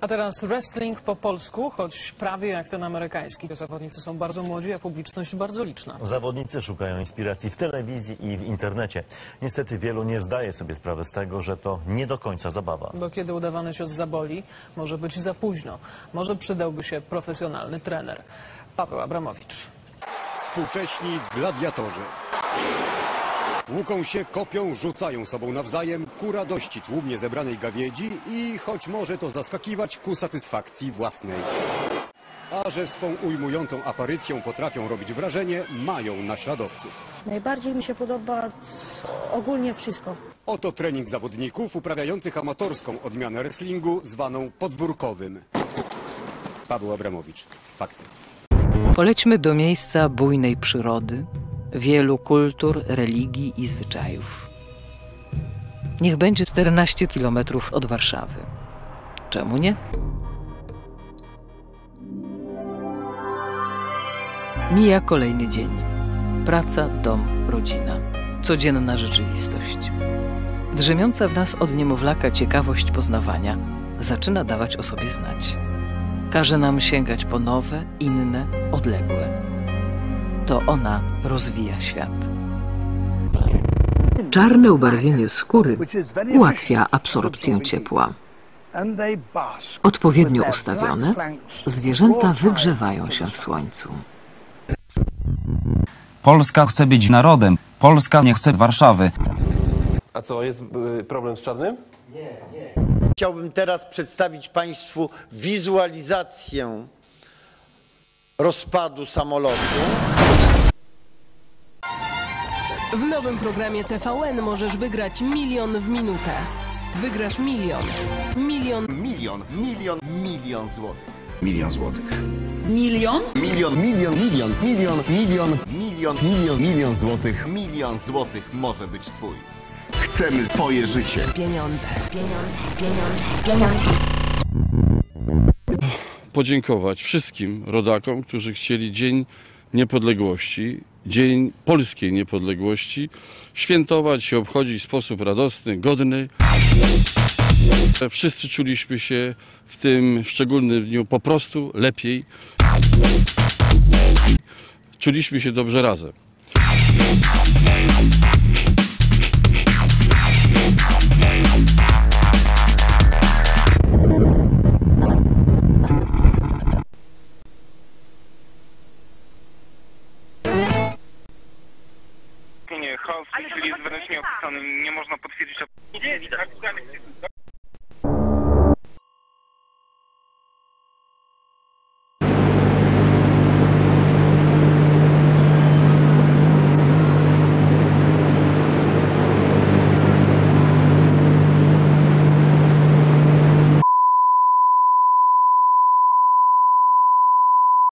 A teraz wrestling po polsku, choć prawie jak ten amerykański. Zawodnicy są bardzo młodzi, a publiczność bardzo liczna. Zawodnicy szukają inspiracji w telewizji i w internecie. Niestety wielu nie zdaje sobie sprawy z tego, że to nie do końca zabawa. Bo kiedy udawany cios zaboli, może być za późno. Może przydałby się profesjonalny trener. Paweł Abramowicz. Współcześni gladiatorzy. Łuką się, kopią, rzucają sobą nawzajem ku radości tłumnie zebranej gawiedzi i choć może to zaskakiwać ku satysfakcji własnej. A że swą ujmującą aparycją potrafią robić wrażenie, mają naśladowców. Najbardziej mi się podoba ogólnie wszystko. Oto trening zawodników uprawiających amatorską odmianę wrestlingu zwaną podwórkowym. Paweł Abramowicz. Fakty. Polećmy do miejsca bujnej przyrody, wielu kultur, religii i zwyczajów. Niech będzie 14 kilometrów od Warszawy. Czemu nie? Mija kolejny dzień. Praca, dom, rodzina. Codzienna rzeczywistość. Drzemiąca w nas od niemowlaka ciekawość poznawania zaczyna dawać o sobie znać. Każe nam sięgać po nowe, inne, odległe. To ona rozwija świat. Czarne ubarwienie skóry ułatwia absorpcję ciepła. Odpowiednio ustawione, zwierzęta wygrzewają się w słońcu. Polska chce być narodem. Polska nie chce Warszawy. A co, jest y, problem z czarnym? Chciałbym teraz przedstawić Państwu wizualizację rozpadu samolotu. W nowym programie TVN możesz wygrać milion w minutę. Wygrasz milion. Milion. Milion, milion, milion złotych. Milion złotych. Milion? Milion, milion, milion, milion, milion, milion, milion, milion złotych. Milion złotych może być twój. Chcemy twoje życie. Pieniądze. Pieniądze. Pieniądze. Pieniądze. podziękować wszystkim rodakom, którzy chcieli Dzień Niepodległości, Dzień Polskiej Niepodległości świętować i obchodzić w sposób radosny, godny. Wszyscy czuliśmy się w tym szczególnym dniu po prostu lepiej. Czuliśmy się dobrze razem. Михайлович, Віктор Іванович, не можна підсвітити.